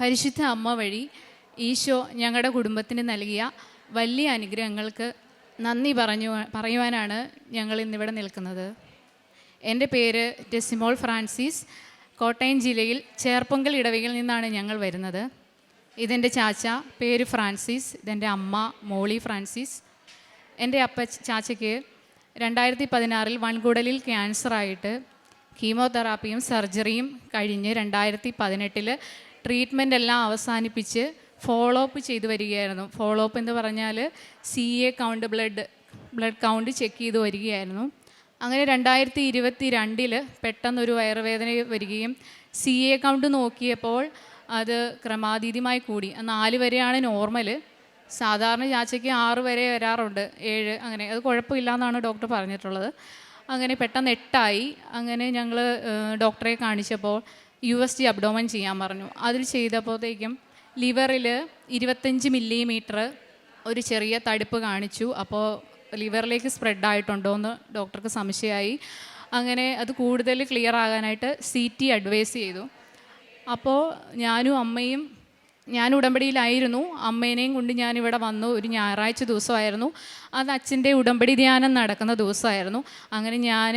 പരിശുദ്ധ അമ്മ വഴി ഈശോ ഞങ്ങളുടെ കുടുംബത്തിന് നൽകിയ വലിയ അനുഗ്രഹങ്ങൾക്ക് നന്ദി പറഞ്ഞു പറയുവാനാണ് ഞങ്ങൾ ഇന്നിവിടെ നിൽക്കുന്നത്. എന്റെ പേര് ടെസിമോൾ ഫ്രാൻസിസ്. കോട്ടയം ജില്ലയിൽ ചേർപ്പൊങ്കൽ ഇടവകയിൽ നിന്നാണ് ഞങ്ങൾ വരുന്നത്. ഇതെന്റെ ചാച്ച പേര് ഫ്രാൻസിസ്. ഇതെന്റെ അമ്മ മോളി ഫ്രാൻസിസ്. എന്റെ അപ്പ ചാച്ചയ്ക്ക് രണ്ടായിരത്തി പതിനാറിൽ വൺകുടലിൽ ക്യാൻസറായിട്ട് കീമോതെറാപ്പിയും സർജറിയും കഴിഞ്ഞ് രണ്ടായിരത്തി പതിനെട്ടിൽ ട്രീറ്റ്മെന്റ് എല്ലാം അവസാനിപ്പിച്ച് ഫോളോ അപ്പ് ചെയ്തു വരികയായിരുന്നു. ഫോളോ അപ്പ് എന്ന് പറഞ്ഞാൽ C A count blood blood count check ചെയ്ത് വരികയായിരുന്നു. അങ്ങനെ രണ്ടായിരത്തി ഇരുപത്തി രണ്ടിൽ പെട്ടെന്നൊരു വയറുവേദന വരികയും സി എ കൗണ്ട് നോക്കിയപ്പോൾ അത് ക്രമാതീതമായി കൂടി. നാല് വരെയാണ് നോർമൽ സാധാരണ ചാച്ചയ്ക്ക് ആറ് വരെ വരാറുണ്ട്. ഏഴ് അങ്ങനെ. അത് കുഴപ്പമില്ല എന്നാണ് ഡോക്ടർ പറഞ്ഞിട്ടുള്ളത്. അങ്ങനെ പെട്ടെന്ന് എട്ടായി. അങ്ങനെ ഞങ്ങൾ ഡോക്ടറെ കാണിച്ചപ്പോൾ യു എസ് ജി അബ്ഡോമൻ ചെയ്യാൻ പറഞ്ഞു. അതിൽ ചെയ്തപ്പോഴത്തേക്കും ലിവറിൽ ഇരുപത്തഞ്ച് മില്ലിമീറ്റർ ഒരു ചെറിയ തടുപ്പ് കാണിച്ചു. അപ്പോൾ ലിവറിലേക്ക് സ്പ്രെഡ് ആയിട്ടുണ്ടോ എന്ന് ഡോക്ടർക്ക് സംശയമായി. അങ്ങനെ അത് കൂടുതൽ ക്ലിയർ ആകാനായിട്ട് സി ടി അഡ്വൈസ് ചെയ്തു. അപ്പോൾ ഞാനും അമ്മയും ഞാൻ ഉടമ്പടിയിലായിരുന്നു. അമ്മേനെയും കൊണ്ട് ഞാനിവിടെ വന്നു. ഒരു ഞായറാഴ്ച ദിവസമായിരുന്നു. അത് അച്ഛന്റെ ഉടമ്പടി ധ്യാനം നടക്കുന്ന ദിവസമായിരുന്നു. അങ്ങനെ ഞാൻ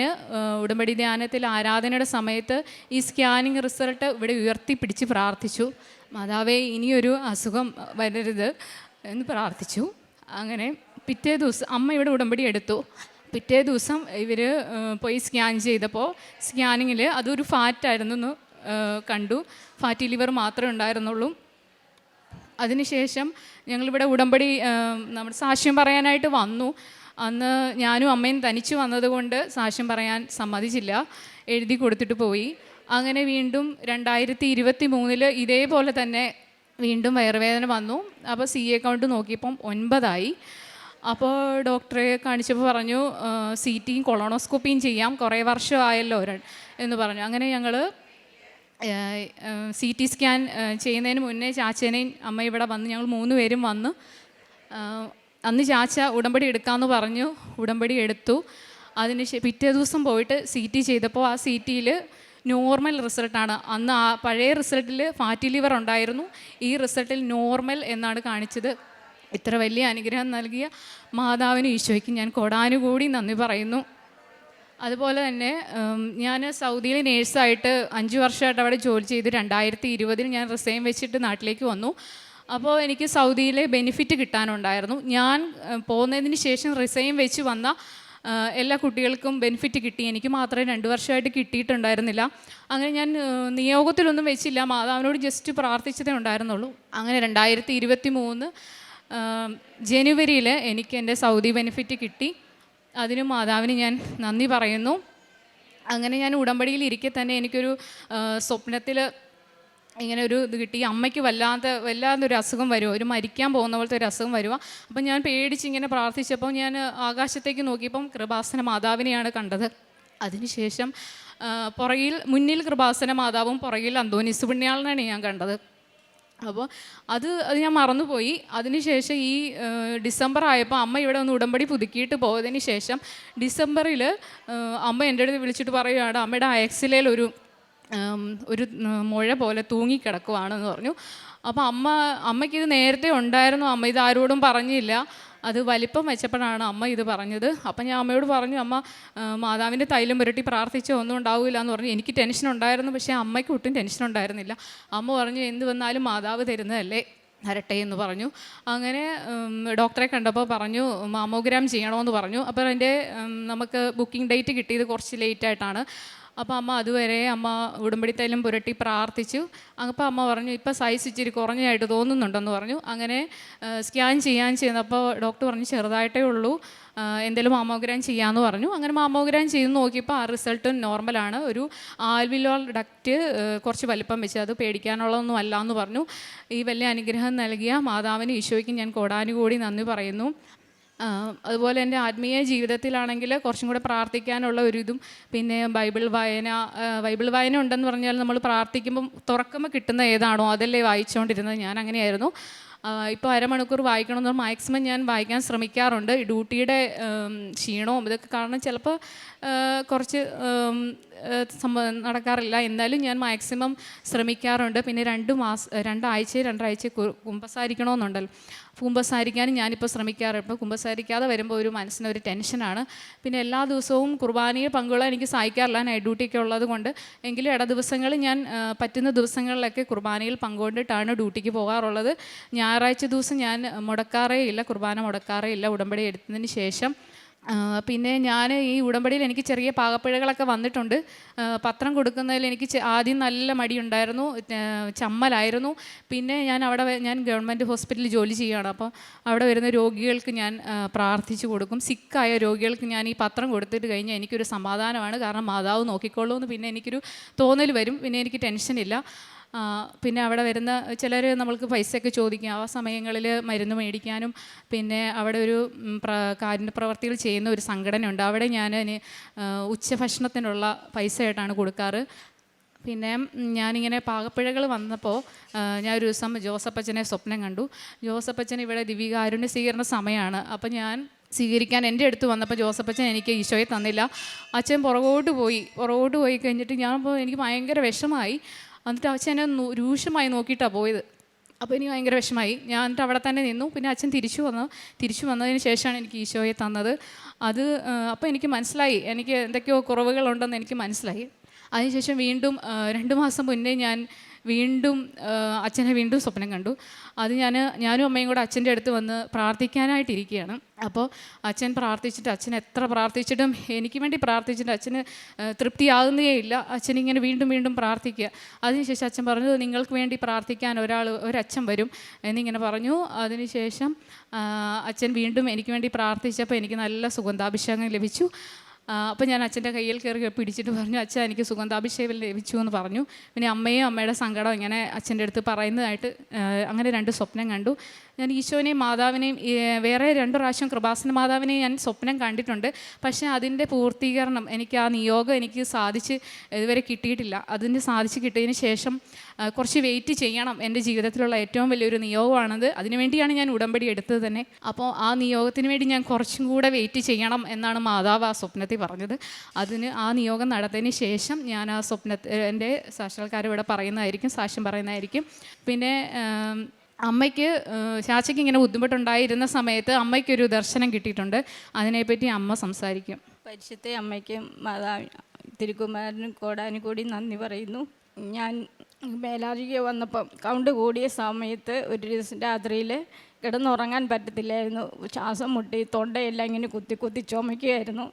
ഉടമ്പടി ധ്യാനത്തിൽ ആരാധനയുടെ സമയത്ത് ഈ സ്കാനിങ് റിസൾട്ട് ഇവിടെ ഉയർത്തിപ്പിടിച്ച് പ്രാർത്ഥിച്ചു. മാതാവേ ഇനിയൊരു അസുഖം വരരുത് എന്ന് പ്രാർത്ഥിച്ചു. അങ്ങനെ പിറ്റേ ദിവസം അമ്മ ഇവിടെ ഉടമ്പടി എടുത്തു. പിറ്റേ ദിവസം ഇവർ പോയി സ്കാൻ ചെയ്തപ്പോൾ സ്കാനിങ്ങിൽ അതൊരു ഫാറ്റായിരുന്നു എന്ന് കണ്ടു. ഫാറ്റി ലിവർ മാത്രമേ ഉണ്ടായിരുന്നുള്ളൂ. അതിനുശേഷം ഞങ്ങളിവിടെ ഉടമ്പടി നമ്മുടെ സാക്ഷ്യം പറയാനായിട്ട് വന്നു. അന്ന് ഞാനും അമ്മയും തനിച്ച് വന്നതുകൊണ്ട് സാക്ഷ്യം പറയാൻ സമ്മതിച്ചില്ല. എഴുതി കൊടുത്തിട്ട് പോയി. അങ്ങനെ വീണ്ടും രണ്ടായിരത്തി ഇരുപത്തി മൂന്നിൽ ഇതേപോലെ തന്നെ വീണ്ടും വയറുവേദന വന്നു. അപ്പോൾ സി എ കൗണ്ട് നോക്കിയപ്പം ഒൻപതായി. അപ്പോൾ ഡോക്ടറെ കാണിച്ചപ്പോൾ പറഞ്ഞു സി ടിയും കൊളോണോസ്കോപ്പിയും ചെയ്യാം. കുറേ വർഷമായല്ലോ എന്ന് പറഞ്ഞു. അങ്ങനെ ഞങ്ങൾ സി ടി സ്കാൻ ചെയ്യുന്നതിന് മുന്നേ ചാച്ചേനെയും അമ്മ ഇവിടെ വന്ന് ഞങ്ങൾ മൂന്ന് പേരും വന്നു അന്ന് ചാച്ച ഉടമ്പടി എടുക്കാമെന്ന് പറഞ്ഞു ഉടമ്പടി എടുത്തു. അതിന് പിറ്റേ ദിവസം പോയിട്ട് സി ടി ചെയ്തപ്പോൾ ആ സി ടിയിൽ നോർമൽ റിസൾട്ടാണ് അന്ന് ആ പഴയ റിസൾട്ടിൽ ഫാറ്റി ലിവർ ഉണ്ടായിരുന്നു. ഈ റിസൾട്ടിൽ നോർമൽ എന്നാണ് കാണിച്ചത്. ഇത്ര വലിയ അനുഗ്രഹം നൽകിയ മാതാവിന് ഈശോയ്ക്ക് ഞാൻ കൊടാനുകൂടി നന്ദി പറയുന്നു. അതുപോലെ തന്നെ ഞാൻ സൗദിയിൽ നേഴ്സായിട്ട് അഞ്ച് വർഷമായിട്ട് അവിടെ ജോലി ചെയ്ത് രണ്ടായിരത്തി ഇരുപതിൽ ഞാൻ റിസൈൻ വെച്ചിട്ട് നാട്ടിലേക്ക് വന്നു. അപ്പോൾ എനിക്ക് സൗദിയിലെ ബെനിഫിറ്റ് കിട്ടാനുണ്ടായിരുന്നു. ഞാൻ പോകുന്നതിന് ശേഷം റിസൈൻ വെച്ച് വന്ന എല്ലാ കുട്ടികൾക്കും ബെനിഫിറ്റ് കിട്ടി. എനിക്ക് മാത്രമേ രണ്ട് വർഷമായിട്ട് കിട്ടിയിട്ടുണ്ടായിരുന്നില്ല. അങ്ങനെ ഞാൻ നിയോഗത്തിലൊന്നും വെച്ചില്ല. മാതാവിനോട് ജസ്റ്റ് പ്രാർത്ഥിച്ചതേ ഉണ്ടായിരുന്നുള്ളൂ. അങ്ങനെ രണ്ടായിരത്തി ഇരുപത്തി മൂന്ന് ജനുവരിയിൽ എനിക്ക് എന്റെ സൗദി ബെനിഫിറ്റ് കിട്ടി. അതിന് മാതാവിന് ഞാൻ നന്ദി പറയുന്നു. അങ്ങനെ ഞാൻ ഉടമ്പടിയിൽ ഇരിക്കെ തന്നെ എനിക്കൊരു സ്വപ്നത്തിൽ ഇങ്ങനെ ഒരു ഇത് കിട്ടി. അമ്മയ്ക്ക് വല്ലാത്ത വല്ലാത്തൊരു അസുഖം വരുമോ ഒരു മരിക്കാൻ പോകുന്ന പോലത്തെ ഒരു അസുഖം വരുമോ അപ്പം ഞാൻ പേടിച്ച് ഇങ്ങനെ പ്രാർത്ഥിച്ചപ്പോൾ ഞാൻ ആകാശത്തേക്ക് നോക്കിയപ്പം കൃപാസന മാതാവിനെയാണ് കണ്ടത്. അതിനുശേഷം പുറകിൽ മുന്നിൽ കൃപാസന മാതാവും പുറകിൽ അന്തോനിസ് പുണ്യാളനാണ് ഞാൻ കണ്ടത്. അപ്പോൾ അത് അത് ഞാൻ മറന്നുപോയി. അതിനുശേഷം ഈ ഡിസംബർ ആയപ്പോൾ അമ്മ ഇവിടെ ഒന്ന് ഉടമ്പടി പുതുക്കിയിട്ട് പോയതിന് ശേഷം ഡിസംബറിൽ അമ്മ എന്റെ അടുത്ത് വിളിച്ചിട്ട് പറയുകയാണ് അമ്മയുടെ അയക്സിലയിൽ ഒരു ഒരു മുഴ പോലെ തൂങ്ങിക്കിടക്കുവാണെന്ന് പറഞ്ഞു. അപ്പോൾ അമ്മ അമ്മയ്ക്ക് ഇത് നേരത്തെ ഉണ്ടായിരുന്നു. അമ്മ ഇത് ആരോടും പറഞ്ഞില്ല. അത് വലിപ്പം വെച്ചപ്പോഴാണ് അമ്മ ഇത് പറഞ്ഞത്. അപ്പം ഞാൻ അമ്മയോട് പറഞ്ഞു അമ്മ മാതാവിന്റെ തൈലം പുരട്ടി പ്രാർത്ഥിച്ചോ ഒന്നും ഉണ്ടാവില്ല എന്ന് പറഞ്ഞു. എനിക്ക് ടെൻഷൻ ഉണ്ടായിരുന്നു പക്ഷേ അമ്മയ്ക്ക് ഒട്ടും ടെൻഷൻ ഉണ്ടായിരുന്നില്ല. അമ്മ പറഞ്ഞു എന്ത് വന്നാലും മാതാവ് തരുന്നതല്ലേ? വരട്ടെ എന്ന് പറഞ്ഞു. അങ്ങനെ ഡോക്ടറെ കണ്ടപ്പോൾ പറഞ്ഞു മാമോഗ്രാം ചെയ്യണമെന്ന് പറഞ്ഞു. അപ്പോൾ എന്റെ നമുക്ക് ബുക്കിംഗ് ഡേറ്റ് കിട്ടിയത് കുറച്ച് ലേറ്റായിട്ടാണ്. അപ്പോൾ അമ്മ അതുവരെ അമ്മ ഉടമ്പടി തൈലം പുരട്ടി പ്രാർത്ഥിച്ചു. അപ്പോൾ അമ്മ പറഞ്ഞു ഇപ്പോൾ സൈസ് ഇച്ചിരി കുറഞ്ഞായിട്ട് തോന്നുന്നുണ്ടെന്ന് പറഞ്ഞു. അങ്ങനെ സ്കാൻ ചെയ്യാൻ ചെയ്യുന്നപ്പോൾ ഡോക്ടർ പറഞ്ഞു ചെറുതായിട്ടേ ഉള്ളൂ. എന്തെങ്കിലും മാമോഗ്രാം ചെയ്യാമെന്ന് പറഞ്ഞു. അങ്ങനെ മാമോഗ്രാം ചെയ്ത് നോക്കിയപ്പോൾ ആ റിസൾട്ട് നോർമലാണ് ഒരു ആൽവിലോൾ ഡക്റ്റ് കുറച്ച് വലിപ്പം വെച്ച് അത് പേടിക്കാനുള്ളതൊന്നും അല്ല എന്ന് പറഞ്ഞു. ഈ വലിയ അനുഗ്രഹം നൽകിയ മാതാവിന് ഈശോയ്ക്ക് ഞാൻ കോടാനുകൂടി നന്ദി പറയുന്നു. അതുപോലെ എന്റെ ആത്മീയ ജീവിതത്തിലാണെങ്കിൽ കുറച്ചും കൂടെ പ്രാർത്ഥിക്കാനുള്ള ഒരു ഇതും. പിന്നെ ബൈബിൾ വായന ബൈബിൾ വായന ഉണ്ടെന്ന് പറഞ്ഞാൽ നമ്മൾ പ്രാർത്ഥിക്കുമ്പം തുറക്കുമ്പോൾ കിട്ടുന്ന ഏതാണോ അതല്ലേ വായിച്ചുകൊണ്ടിരുന്നത്. ഞാൻ അങ്ങനെയായിരുന്നു. ഇപ്പോൾ അരമണിക്കൂർ വായിക്കണമെന്ന് മാക്സിമം ഞാൻ വായിക്കാൻ ശ്രമിക്കാറുണ്ട്. ഡ്യൂട്ടിയുടെ ക്ഷീണവും ഇതൊക്കെ കാരണം ചിലപ്പോൾ കുറച്ച് സംഭവം നടക്കാറില്ല. എന്നാലും ഞാൻ മാക്സിമം ശ്രമിക്കാറുണ്ട്. പിന്നെ രണ്ട് മാസം രണ്ടാഴ്ച രണ്ടാഴ്ച കുമ്പസാരിക്കണമെന്നുണ്ടല്ലോ. കുമ്പസാരിക്കാനും ഞാനിപ്പോൾ ശ്രമിക്കാറുണ്ട് കുമ്പസാരിക്കാതെ വരുമ്പോൾ ഒരു മനസ്സിന് ഒരു ടെൻഷനാണ്. പിന്നെ എല്ലാ ദിവസവും കുർബാനയിൽ പങ്കുകൊള്ളാൻ എനിക്ക് സഹായിക്കാറില്ല നൈറ്റ് ഡ്യൂട്ടിയൊക്കെ ഉള്ളത് കൊണ്ട് എങ്കിലും ഇട ദിവസങ്ങളിൽ ഞാൻ പറ്റുന്ന ദിവസങ്ങളിലൊക്കെ കുർബാനയിൽ പങ്കുകൊണ്ടിട്ടാണ് ഡ്യൂട്ടിക്ക് പോകാറുള്ളത്. ഞായറാഴ്ച ദിവസം ഞാൻ മുടക്കാറേ ഇല്ല കുർബാന മുടക്കാറേ ഇല്ല ഉടമ്പടി എടുത്തതിന് ശേഷം പിന്നെ ഞാൻ ഈ ഉടമ്പടിയിൽ എനിക്ക് ചെറിയ പാകപ്പിഴകളൊക്കെ വന്നിട്ടുണ്ട്. പത്രം കൊടുക്കുന്നതിൽ എനിക്ക് ആദ്യം നല്ല മടിയുണ്ടായിരുന്നു ചമ്മലായിരുന്നു. പിന്നെ ഞാൻ അവിടെ ഞാൻ ഗവൺമെന്റ് ഹോസ്പിറ്റലിൽ ജോലി ചെയ്യുകയാണ്. അപ്പോൾ അവിടെ വരുന്ന രോഗികൾക്ക് ഞാൻ പ്രാർത്ഥിച്ചു കൊടുക്കും. സിക്കായ രോഗികൾക്ക് ഞാൻ ഈ പത്രം കൊടുത്തിട്ട് കഴിഞ്ഞാൽ എനിക്കൊരു സമാധാനമാണ്. കാരണം മാതാവ് നോക്കിക്കോളൂ എന്ന് പിന്നെ എനിക്കൊരു തോന്നൽ വരും. പിന്നെ എനിക്ക് ടെൻഷനില്ല. പിന്നെ അവിടെ വരുന്ന ചിലർ നമ്മൾക്ക് പൈസയൊക്കെ ചോദിക്കും. ആ സമയങ്ങളിൽ മരുന്ന് മേടിക്കാനും പിന്നെ അവിടെ ഒരു കാരുണ്യ പ്രവർത്തികൾ ചെയ്യുന്ന ഒരു സംഘടനയുണ്ട്. അവിടെ ഞാൻ ഉച്ചഭക്ഷണത്തിനുള്ള പൈസയായിട്ടാണ് കൊടുക്കാറ്. പിന്നെ ഞാനിങ്ങനെ പാകപ്പിഴകൾ വന്നപ്പോൾ ഞാൻ ഒരു ദിവസം ജോസപ്പച്ചനെ സ്വപ്നം കണ്ടു. ജോസപ്പച്ചൻ ഇവിടെ ദിവ്യകാരുണ്യ സ്വീകരണ സമയമാണ് അപ്പോൾ ഞാൻ സ്വീകരിക്കാൻ എന്റെ അടുത്ത് വന്നപ്പോൾ ജോസപ്പച്ചൻ എനിക്ക് ഈശോയെ തന്നില്ല. അച്ഛൻ പുറകോട്ട് പോയി. പുറകോട്ട് പോയി കഴിഞ്ഞിട്ട് ഞാൻ എനിക്ക് ഭയങ്കര വിഷമായി. എന്നിട്ട് അച്ഛൻ എന്നെ രൂക്ഷമായി നോക്കിയിട്ടാണ് പോയത്. അപ്പോൾ എനിക്ക് ഭയങ്കര വിഷമായി ഞാൻ എന്നിട്ട് അവിടെ തന്നെ നിന്നു. പിന്നെ അച്ഛൻ തിരിച്ചു വന്നു. തിരിച്ചു വന്നതിന് ശേഷമാണ് എനിക്ക് ഈശോയെ തന്നത്. അത് അപ്പോൾ എനിക്ക് മനസ്സിലായി. എനിക്ക് എന്തൊക്കെയോ കുറവുകളുണ്ടെന്ന് എനിക്ക് മനസ്സിലായി. അതിനുശേഷം വീണ്ടും രണ്ട് മാസം മുന്നേ ഞാൻ വീണ്ടും അച്ഛനെ വീണ്ടും സ്വപ്നം കണ്ടു. അത് ഞാൻ ഞാനും അമ്മയും കൂടെ അച്ഛന്റെ അടുത്ത് വന്ന് പ്രാർത്ഥിക്കാനായിട്ടിരിക്കുകയാണ്. അപ്പോൾ അച്ഛൻ പ്രാർത്ഥിച്ചിട്ട് അച്ഛൻ എത്ര പ്രാർത്ഥിച്ചിട്ടും എനിക്ക് വേണ്ടി പ്രാർത്ഥിച്ചിട്ട് അച്ഛന് ആ, തൃപ്തിയാകുന്നേ ഇല്ല. അച്ഛൻ ഇങ്ങനെ വീണ്ടും വീണ്ടും പ്രാർത്ഥിക്കുക. അതിനുശേഷം അച്ഛൻ പറഞ്ഞു നിങ്ങൾക്ക് വേണ്ടി പ്രാർത്ഥിക്കാൻ ഒരാൾ ഒരച്ഛൻ വരും. എന്നിങ്ങനെ പറഞ്ഞു. അതിനുശേഷം അച്ഛൻ വീണ്ടും എനിക്ക് വേണ്ടി പ്രാർത്ഥിച്ചപ്പോൾ എനിക്ക് നല്ല സുഗന്ധാഭിഷേകം ലഭിച്ചു. അപ്പോൾ ഞാൻ അച്ഛന്റെ കയ്യിൽ കയറി പിടിച്ചിട്ട് പറഞ്ഞു അച്ഛൻ എനിക്ക് സുഗന്ധാഭിഷേകം ലഭിച്ചു എന്ന് പറഞ്ഞു. പിന്നെ അമ്മയും അമ്മയുടെ സങ്കടം ഇങ്ങനെ അച്ഛന്റെ അടുത്ത് പറയുന്നതായിട്ട് അങ്ങനെ രണ്ട് സ്വപ്നം കണ്ടു. ഞാൻ ഈശോനെയും മാതാവിനെയും വേറെ രണ്ട് പ്രാവശ്യം കൃപാസന മാതാവിനെയും ഞാൻ സ്വപ്നം കണ്ടിട്ടുണ്ട്. പക്ഷേ അതിന്റെ പൂർത്തീകരണം എനിക്ക് ആ നിയോഗം എനിക്ക് സാധിച്ച് ഇതുവരെ കിട്ടിയിട്ടില്ല. അതിന് സാധിച്ച് കിട്ടിയതിന് ശേഷം കുറച്ച് വെയിറ്റ് ചെയ്യണം. എന്റെ ജീവിതത്തിലുള്ള ഏറ്റവും വലിയൊരു നിയോഗമാണത്. അതിനുവേണ്ടിയാണ് ഞാൻ ഉടമ്പടി എടുത്തത് തന്നെ. അപ്പോൾ ആ നിയോഗത്തിന് വേണ്ടി ഞാൻ കുറച്ചും കൂടെ വെയിറ്റ് ചെയ്യണം എന്നാണ് മാതാവ് ആ സ്വപ്നത്തിൽ പറഞ്ഞത്. അതിന് ആ നിയോഗം നടത്തിയതിന് ശേഷം ഞാൻ ആ സ്വപ്നത്തെ എന്റെ സാക്ഷാത്കാരം ഇവിടെ പറയുന്നതായിരിക്കും സാക്ഷ്യം പറയുന്നതായിരിക്കും. പിന്നെ അമ്മയ്ക്ക് ചാച്ചയ്ക്ക് ഇങ്ങനെ ബുദ്ധിമുട്ടുണ്ടായിരുന്ന സമയത്ത് അമ്മയ്ക്കൊരു ദർശനം കിട്ടിയിട്ടുണ്ട്. അതിനെപ്പറ്റി അമ്മ സംസാരിക്കും. പരിശുദ്ധ അമ്മയ്ക്കും മാതാ തിരുക്കുമാരനും കോടാനും കൂടി നന്ദി പറയുന്നു. ഞാൻ മേലാഴിക വന്നപ്പം കൗണ്ട് കൂടിയ സമയത്ത് ഒരു ദിവസം രാത്രിയിൽ കിടന്നുറങ്ങാൻ പറ്റത്തില്ലായിരുന്നു. ശ്വാസം മുട്ടി തൊണ്ടയെല്ലാം ഇങ്ങനെ കുത്തി കുത്തി ചുമയ്ക്കുമായിരുന്നു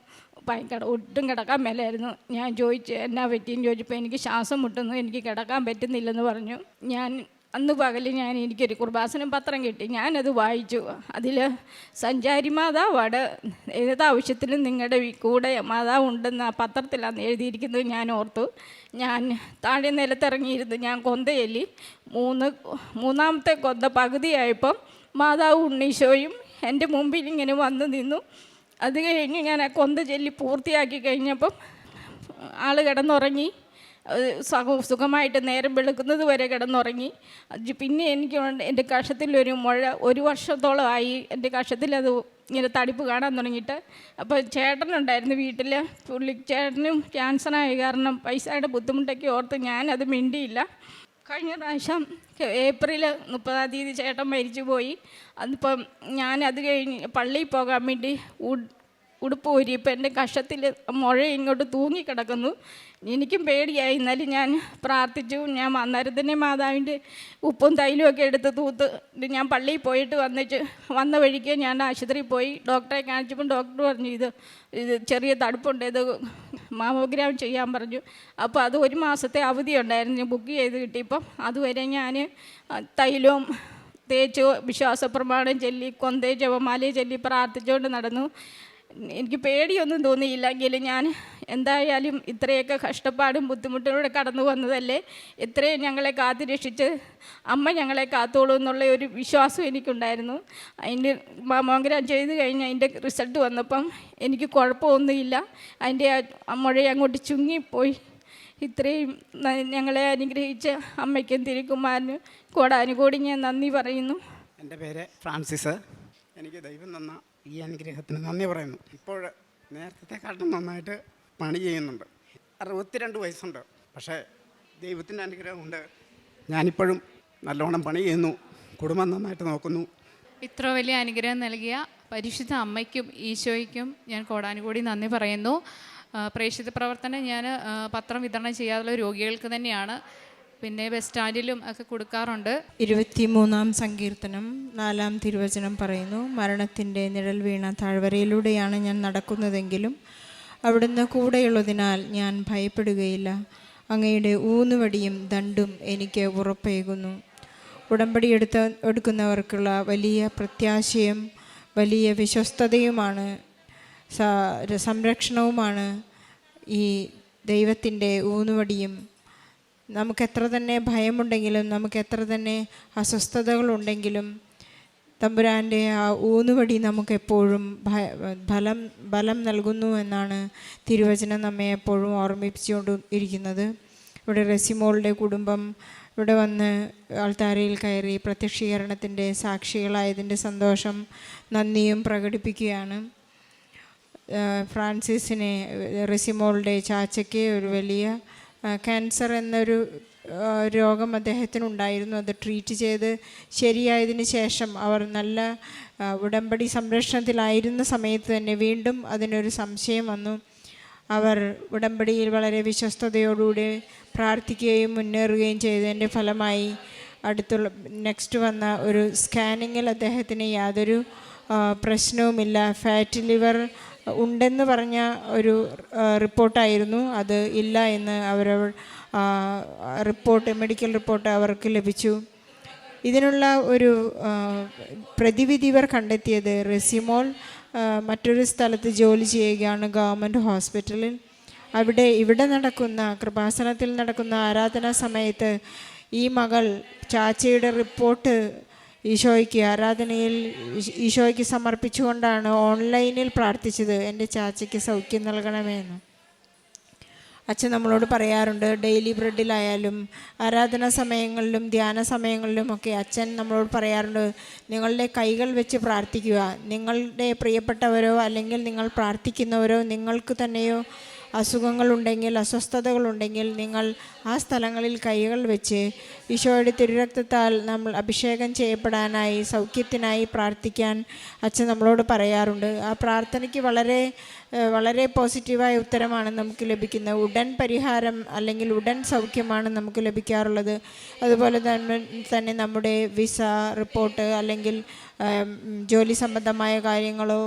ഭയങ്കര ഒട്ടും കിടക്കാൻ മേലായിരുന്നു. ഞാൻ ചോദിച്ചു എന്നാ പറ്റിയെന്ന് ചോദിച്ചപ്പോൾ എനിക്ക് ശ്വാസം മുട്ടുന്നു എനിക്ക് കിടക്കാൻ പറ്റുന്നില്ലെന്ന് പറഞ്ഞു. ഞാൻ അന്ന് പകൽ ഞാൻ എനിക്കൊരു കുർബാസനം പത്രം കിട്ടി. ഞാനത് വായിച്ചു. അതിൽ സഞ്ചാരി മാതാവാണ്. ഏത് ആവശ്യത്തിനും നിങ്ങളുടെ കൂടെ മാതാവ് ഉണ്ടെന്ന് ആ പത്രത്തിലാണ് എഴുതിയിരിക്കുന്നത് ഞാൻ ഓർത്തു. ഞാൻ താഴെ നിലത്തിറങ്ങിയിരുന്നു. ഞാൻ കൊന്തയല്ലി. മൂന്ന് മൂന്നാമത്തെ കൊന്ത പകുതിയായപ്പം മാതാവ് ഉണ്ണീശോയും എന്റെ മുമ്പിൽ ഇങ്ങനെ വന്നു നിന്നു. അത് കഴിഞ്ഞ് ഞാൻ ആ കൊന്ത ചൊല്ലി പൂർത്തിയാക്കി കഴിഞ്ഞപ്പം ആൾ കിടന്നുറങ്ങി. സുഖമായിട്ട് നേരം വെളുക്കുന്നത് വരെ കിടന്നുറങ്ങി. പിന്നെ എനിക്ക് എന്റെ കഷത്തിലൊരു മുഴ ഒരു വർഷത്തോളമായി എന്റെ കഷത്തിൽ അത് ഇങ്ങനെ തടിപ്പ് കാണാൻ തുടങ്ങിയിട്ട്. അപ്പോൾ ചേട്ടനുണ്ടായിരുന്നു വീട്ടിൽ. പുള്ളി ചേട്ടനും ക്യാൻസറായ. കാരണം പൈസയുടെ ബുദ്ധിമുട്ടൊക്കെ ഓർത്ത് ഞാനത് മിണ്ടിയില്ല. കഴിഞ്ഞ പ്രാവശ്യം ഏപ്രിൽ മുപ്പതാം തീയതി ചേട്ടൻ മരിച്ചു പോയി അതിപ്പം ഞാൻ അത് കഴിഞ്ഞ് പള്ളിയിൽ പോകാൻ വേണ്ടി ഉട് ഊരി ഇപ്പം എന്റെ കഷത്തിൽ മുഴ ഇങ്ങോട്ട് തൂങ്ങിക്കിടക്കുന്നു. എനിക്കും പേടിയായി. എന്നാലും ഞാൻ പ്രാർത്ഥിച്ചു. ഞാൻ അന്നേരത്തിന്റെ മാതാവിന്റെ ഉപ്പും തൈലും ഒക്കെ എടുത്ത് തൂത്ത് ഞാൻ പള്ളിയിൽ പോയിട്ട് വന്നിട്ട് വന്ന വഴിക്ക് ഞാൻ ആശുപത്രിയിൽ പോയി. ഡോക്ടറെ കാണിച്ചപ്പോൾ ഡോക്ടർ പറഞ്ഞു ഇത് ഇത് ചെറിയ തടുപ്പുണ്ട്. ഇത് മാമോഗ്രാം ചെയ്യാൻ പറഞ്ഞു. അപ്പോൾ അത് ഒരു മാസത്തെ അവധി ഉണ്ടായിരുന്നു. ബുക്ക് ചെയ്ത് കിട്ടിയപ്പം അതുവരെ ഞാൻ തൈലവും തേച്ച് വിശ്വാസ പ്രമാണം ചൊല്ലി കൊന്തേ ജപമാലയെ ചൊല്ലി പ്രാർത്ഥിച്ചുകൊണ്ട് നടന്നു. എനിക്ക് പേടിയൊന്നും തോന്നിയില്ലെങ്കിലും ഞാൻ എന്തായാലും ഇത്രയൊക്കെ കഷ്ടപ്പാടും ബുദ്ധിമുട്ടിലൂടെ കടന്നു വന്നതല്ലേ? ഇത്രയും ഞങ്ങളെ കാത്തു രക്ഷിച്ച് അമ്മ ഞങ്ങളെ കാത്തോളൂ എന്നുള്ള ഒരു വിശ്വാസം എനിക്കുണ്ടായിരുന്നു. അതിന്റെ മാമോഗ്രാം ചെയ്ത് കഴിഞ്ഞ് അതിന്റെ റിസൾട്ട് വന്നപ്പം എനിക്ക് കുഴപ്പമൊന്നുമില്ല. അതിന്റെ മുഴ അങ്ങോട്ട് ചുങ്ങിപ്പോയി. ഇത്രയും ഞങ്ങളെ അനുഗ്രഹിച്ച അമ്മയ്ക്കും തിരുക്കുമാരനും കോടാനുകൂടി ഞാൻ നന്ദി പറയുന്നു. എന്റെ പേര് ഫ്രാൻസിസ്. എനിക്ക് ദൈവം തന്ന ഈ അനുഗ്രഹത്തിന് നന്ദി പറയുന്നു. ഇപ്പോൾ നേരത്തെക്കാട്ടും നന്നായിട്ട് പണി ചെയ്യുന്നുണ്ട്. അറുപത്തിരണ്ട് വയസ്സുണ്ട്. പക്ഷേ ദൈവത്തിന്റെ അനുഗ്രഹം കൊണ്ട് ഞാനിപ്പോഴും നല്ലോണം പണി ചെയ്യുന്നു. കുടുംബം നന്നായിട്ട് നോക്കുന്നു. ഇത്ര വലിയ അനുഗ്രഹം നൽകിയ പരിശുദ്ധ അമ്മയ്ക്കും ഈശോയ്ക്കും ഞാൻ കോടാനുകൂടി നന്ദി പറയുന്നു. പ്രേക്ഷിത പ്രവർത്തനം ഞാൻ പത്രം വിതരണം ചെയ്യാതുള്ള രോഗികൾക്ക് തന്നെയാണ്. പിന്നെ ബസ് സ്റ്റാൻഡിലും ഒക്കെ കൊടുക്കാറുണ്ട്. ഇരുപത്തിമൂന്നാം സങ്കീർത്തനം നാലാം തിരുവചനം പറയുന്നു മരണത്തിന്റെ നിഴൽ വീണ താഴ്വരയിലൂടെയാണ് ഞാൻ നടക്കുന്നതെങ്കിലും അവിടുന്ന് കൂടെയുള്ളതിനാൽ ഞാൻ ഭയപ്പെടുകയില്ല. അങ്ങയുടെ ഊന്നുവടിയും ദണ്ടും എനിക്ക് ഉറപ്പേകുന്നു. ഉടമ്പടി എടുത്ത എടുക്കുന്നവർക്കുള്ള വലിയ പ്രത്യാശയും വലിയ വിശ്വസ്തതയുമാണ് സംരക്ഷണവുമാണ് ഈ ദൈവത്തിന്റെ ഊന്നുവടിയും നമുക്ക് എത്ര തന്നെ ഭയമുണ്ടെങ്കിലും നമുക്ക് എത്ര തന്നെ അസ്വസ്ഥതകളുണ്ടെങ്കിലും തമ്പുരാന്റെ ആ ഊന്നുവടി നമുക്ക് എപ്പോഴും ഭയ ഫലം ബലം നൽകുന്നു എന്നാണ് തിരുവചനം നമ്മെ എപ്പോഴും ഓർമ്മിപ്പിച്ചുകൊണ്ട് ഇരിക്കുന്നത്. ഇവിടെ റെസിമോളുടെ കുടുംബം ഇവിടെ വന്ന് ആൾത്താരയിൽ കയറി പ്രത്യക്ഷീകരണത്തിന്റെ സാക്ഷികളായതിന്റെ സന്തോഷം നന്ദിയും പ്രകടിപ്പിക്കുകയാണ്. ഫ്രാൻസിസിനെ റസിമോളുടെ ചാച്ചയ്ക്ക് ഒരു വലിയ ക്യാൻസർ എന്നൊരു രോഗം അദ്ദേഹത്തിനുണ്ടായിരുന്നു. അത് ട്രീറ്റ് ചെയ്ത് ശരിയായതിനു ശേഷം അവർ നല്ല ഉടമ്പടി സംരക്ഷണത്തിലായിരുന്ന സമയത്ത് തന്നെ വീണ്ടും അതിനൊരു സംശയം വന്നു. അവർ ഉടമ്പടിയിൽ വളരെ വിശ്വസ്തയോടുകൂടി പ്രാർത്ഥിക്കുകയും മുന്നേറുകയും ചെയ്തതിന്റെ ഫലമായി അടുത്തുള്ള നെക്സ്റ്റ് വന്ന ഒരു സ്കാനിങ്ങിൽ അദ്ദേഹത്തിന് യാതൊരു പ്രശ്നവുമില്ല. ഫാറ്റ് ലിവർ ഉണ്ടെന്ന് പറഞ്ഞ ഒരു റിപ്പോർട്ടായിരുന്നു. അത് ഇല്ല എന്ന് അവർ റിപ്പോർട്ട് മെഡിക്കൽ റിപ്പോർട്ട് അവർക്ക് ലഭിച്ചു. ഇതിനുള്ള ഒരു പ്രതിവിധി ഇവർ കണ്ടെത്തിയത് റെസിമോൾ മറ്റൊരു സ്ഥലത്ത് ജോലി ചെയ്യുകയാണ് ഗവൺമെന്റ് ഹോസ്പിറ്റലിൽ. അവിടെ ഇവിടെ നടക്കുന്ന കൃപാസനത്തിൽ നടക്കുന്ന ആരാധനാ സമയത്ത് ഈ മകൾ ചാച്ചയുടെ റിപ്പോർട്ട് ഈശോയ്ക്ക് ആരാധനയിൽ ഈശോയ്ക്ക് സമർപ്പിച്ചുകൊണ്ടാണ് ഓൺലൈനിൽ പ്രാർത്ഥിച്ചത്. എന്റെ ചാച്ചയ്ക്ക് സൗഖ്യം നൽകണമെന്ന്. അച്ഛൻ നമ്മളോട് പറയാറുണ്ട് ഡെയിലി ബ്രെഡിലായാലും ആരാധന സമയങ്ങളിലും ധ്യാന സമയങ്ങളിലും ഒക്കെ അച്ഛൻ നമ്മളോട് പറയാറുണ്ട് നിങ്ങളുടെ കൈകൾ വെച്ച് പ്രാർത്ഥിക്കുക. നിങ്ങളുടെ പ്രിയപ്പെട്ടവരോ അല്ലെങ്കിൽ നിങ്ങൾ പ്രാർത്ഥിക്കുന്നവരോ നിങ്ങൾക്ക് തന്നെയോ അസുഖങ്ങളുണ്ടെങ്കിൽ അസ്വസ്ഥതകളുണ്ടെങ്കിൽ നിങ്ങൾ ആ സ്ഥലങ്ങളിൽ കൈകൾ വെച്ച് ഈശോയുടെ തിരുരക്തത്താൽ നമ്മൾ അഭിഷേകം ചെയ്യപ്പെടാനായി സൗഖ്യത്തിനായി പ്രാർത്ഥിക്കാൻ അച്ഛൻ നമ്മളോട് പറയാറുണ്ട്. ആ പ്രാർത്ഥനയ്ക്ക് വളരെ വളരെ പോസിറ്റീവായ ഉത്തരമാണ് നമുക്ക് ലഭിക്കുന്നത്. ഉടൻ പരിഹാരം അല്ലെങ്കിൽ ഉടൻ സൗഖ്യമാണ് നമുക്ക് ലഭിക്കാറുള്ളത്. അതുപോലെ തന്നെ തന്നെ നമ്മുടെ വിസ റിപ്പോർട്ട് അല്ലെങ്കിൽ ജോലി സംബന്ധമായ കാര്യങ്ങളോ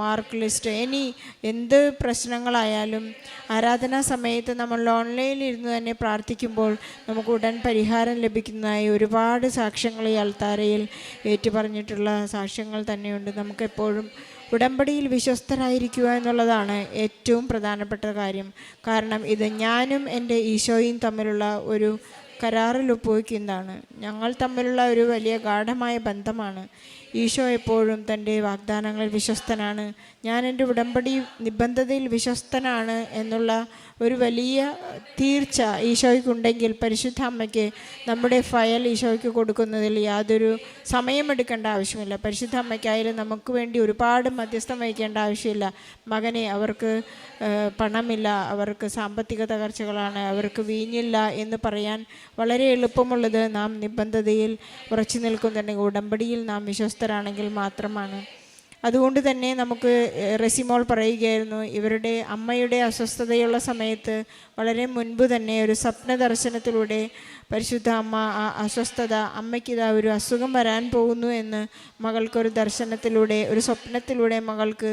മാർക്ക് ലിസ്റ്റ് ഇനി എന്ത് പ്രശ്നങ്ങളായാലും ആരാധനാ സമയത്ത് നമ്മൾ ഓൺലൈനിൽ ഇരുന്ന് തന്നെ പ്രാർത്ഥിക്കുമ്പോൾ നമുക്ക് ഉടൻ പരിഹാരം ലഭിക്കുന്നതായി ഒരുപാട് സാക്ഷ്യങ്ങൾ ഈ അൾത്താരയിൽ ഏറ്റുപറഞ്ഞിട്ടുള്ള സാക്ഷ്യങ്ങൾ തന്നെയുണ്ട്. നമുക്കെപ്പോഴും ഉടമ്പടിയിൽ വിശ്വസ്തരായിരിക്കുക എന്നുള്ളതാണ് ഏറ്റവും പ്രധാനപ്പെട്ട കാര്യം. കാരണം ഇത് ഞാനും എന്റെ ഈശോയും തമ്മിലുള്ള ഒരു കരാറിൽ ഒപ്പുവയ്ക്കുന്നതാണ് ഞങ്ങൾ തമ്മിലുള്ള ഒരു വലിയ ഗാഠമായ ബന്ധമാണ്. ഈശോ എപ്പോഴും തന്റെ വാഗ്ദാനങ്ങളിൽ വിശ്വസ്തനാണ്. ഞാൻ എന്റെ ഉടമ്പടി നിബന്ധതയിൽ വിശ്വസ്തനാണ് എന്നുള്ള ഒരു വലിയ തീർച്ച ഈശോയ്ക്കുണ്ടെങ്കിൽ പരിശുദ്ധ അമ്മയ്ക്ക് നമ്മുടെ ഫയൽ ഈശോയ്ക്ക് കൊടുക്കുന്നതിൽ യാതൊരു സമയമെടുക്കേണ്ട ആവശ്യമില്ല. പരിശുദ്ധ അമ്മയ്ക്കായാലും നമുക്ക് വേണ്ടി ഒരുപാട് മധ്യസ്ഥം വഹിക്കേണ്ട ആവശ്യമില്ല. മകനെ അവർക്ക് പണമില്ല അവർക്ക് സാമ്പത്തിക തകർച്ചകളാണ് അവർക്ക് വീഞ്ഞില്ല എന്ന് പറയാൻ വളരെ എളുപ്പമുള്ളത് നാം നിബന്ധതയിൽ ഉറച്ചു നിൽക്കുന്നുണ്ടെങ്കിൽ ഉടമ്പടിയിൽ നാം വിശ്വസ്തരാണെങ്കിൽ മാത്രമാണ്. അതുകൊണ്ട് തന്നെ നമുക്ക് റെസിമോൾ പറയുകയായിരുന്നു ഇവരുടെ അമ്മയുടെ അസ്വസ്ഥതയുള്ള സമയത്ത് വളരെ മുൻപ് തന്നെ ഒരു സ്വപ്ന ദർശനത്തിലൂടെ പരിശുദ്ധ അമ്മ ആ അസ്വസ്ഥത അമ്മയ്ക്കിതാ ഒരു അസുഖം വരാൻ പോകുന്നു എന്ന് മകൾക്കൊരു ദർശനത്തിലൂടെ ഒരു സ്വപ്നത്തിലൂടെ മകൾക്ക്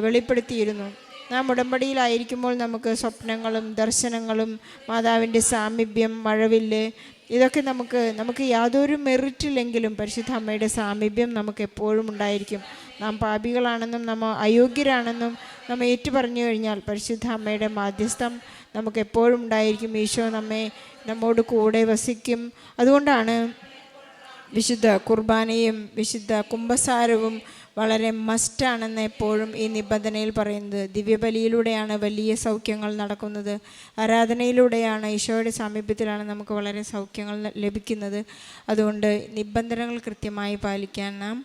വെളിപ്പെടുത്തിയിരുന്നു. നാം ഉടമ്പടിയിലായിരിക്കുമ്പോൾ നമുക്ക് സ്വപ്നങ്ങളും ദർശനങ്ങളും മാതാവിന്റെ സാമീപ്യം മഴവില്ല് ഇതൊക്കെ നമുക്ക് നമുക്ക് യാതൊരു മെറിറ്റില്ലെങ്കിലും പരിശുദ്ധ അമ്മയുടെ സാമീപ്യം നമുക്ക് എപ്പോഴും ഉണ്ടായിരിക്കും. നാം പാപികളാണെന്നും നമ്മ അയോഗ്യരാണെന്നും നമ്മ ഏറ്റു പറഞ്ഞു കഴിഞ്ഞാൽ പരിശുദ്ധ അമ്മയുടെ മാധ്യസ്ഥം നമുക്ക് എപ്പോഴും ഉണ്ടായിരിക്കും. ഈശോ നമ്മെ നമ്മോട് കൂടെ വസിക്കും. അതുകൊണ്ടാണ് വിശുദ്ധ കുർബാനയും വിശുദ്ധ കുംഭസാരവും വളരെ മസ്റ്റാണെന്ന് എപ്പോഴും ഈ നിബന്ധനയിൽ പറയുന്നത്. ദിവ്യബലിയിലൂടെയാണ് വലിയ സൗഖ്യങ്ങൾ നടക്കുന്നത്. ആരാധനയിലൂടെയാണ് ഈശോയുടെ സാമീപ്യത്തിലാണ് നമുക്ക് വളരെ സൗഖ്യങ്ങൾ ലഭിക്കുന്നത്. അതുകൊണ്ട് നിബന്ധനകൾ കൃത്യമായി പാലിക്കാൻ നാം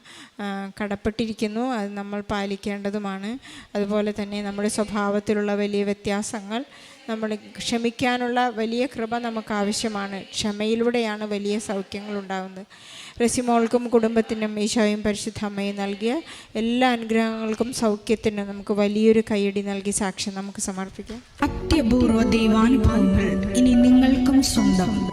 കടപ്പെട്ടിരിക്കുന്നു. അത് നമ്മൾ പാലിക്കേണ്ടതുമാണ്. അതുപോലെ തന്നെ നമ്മുടെ സ്വഭാവത്തിലുള്ള വലിയ വ്യത്യാസങ്ങൾ നമ്മൾ ക്ഷമിക്കാനുള്ള വലിയ കൃപ നമുക്ക് ആവശ്യമാണ് ക്ഷമയിലൂടെയാണ് വലിയ സൗഖ്യങ്ങൾ ഉണ്ടാകുന്നത് റസിമോൾക്കും കുടുംബത്തിനും ഈശോയും പരിശുദ്ധ അമ്മയും നൽകിയ എല്ലാ അനുഗ്രഹങ്ങൾക്കും സൗഖ്യത്തിനും നമുക്ക് വലിയൊരു കൈയടി നൽകി സാക്ഷ്യം നമുക്ക് സമർപ്പിക്കാം. അത്യപൂർവ ദൈവാനുഭവങ്ങൾ ഇനി നിങ്ങൾക്കും സ്വന്തം.